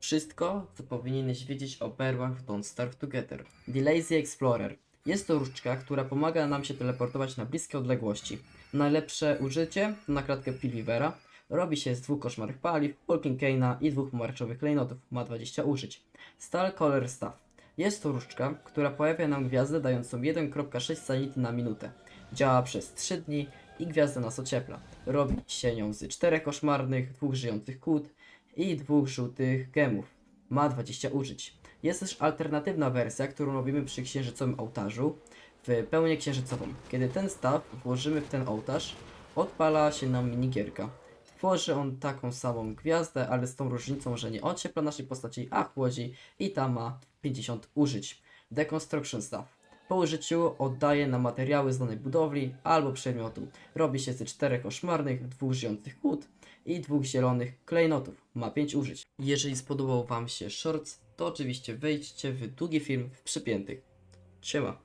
Wszystko, co powinieneś wiedzieć o perłach w Don't Starve Together. The Lazy Explorer. Jest to różdżka, która pomaga nam się teleportować na bliskie odległości. Najlepsze użycie to na kratkę Pilvivera. Robi się z dwóch koszmarnych paliw, Walking Cane'a i dwóch pomarańczowych klejnotów. Ma 20 użyć. Stal Color Staff. Jest to różdżka, która pojawia nam gwiazdę dającą 1.6 sanity na minutę. Działa przez 3 dni i gwiazda nas ociepla. Robi się nią z czterech koszmarnych, dwóch żyjących kłód i dwóch żółtych gemów. Ma 20 użyć. Jest też alternatywna wersja, którą robimy przy księżycowym ołtarzu w pełnię księżycową. Kiedy ten staw włożymy w ten ołtarz, odpala się nam minigierka. Tworzy on taką samą gwiazdę, ale z tą różnicą, że nie ociepla naszej postaci, a chłodzi i ta ma 50 użyć. Deconstruction Staff. Po użyciu oddaje na materiały z danej budowli albo przedmiotu. Robi się ze czterech koszmarnych, dwóch żyjących kłód i dwóch zielonych klejnotów. Ma 5 użyć. Jeżeli spodobał Wam się shorts, to oczywiście wejdźcie w długi film w przypiętych. Siema.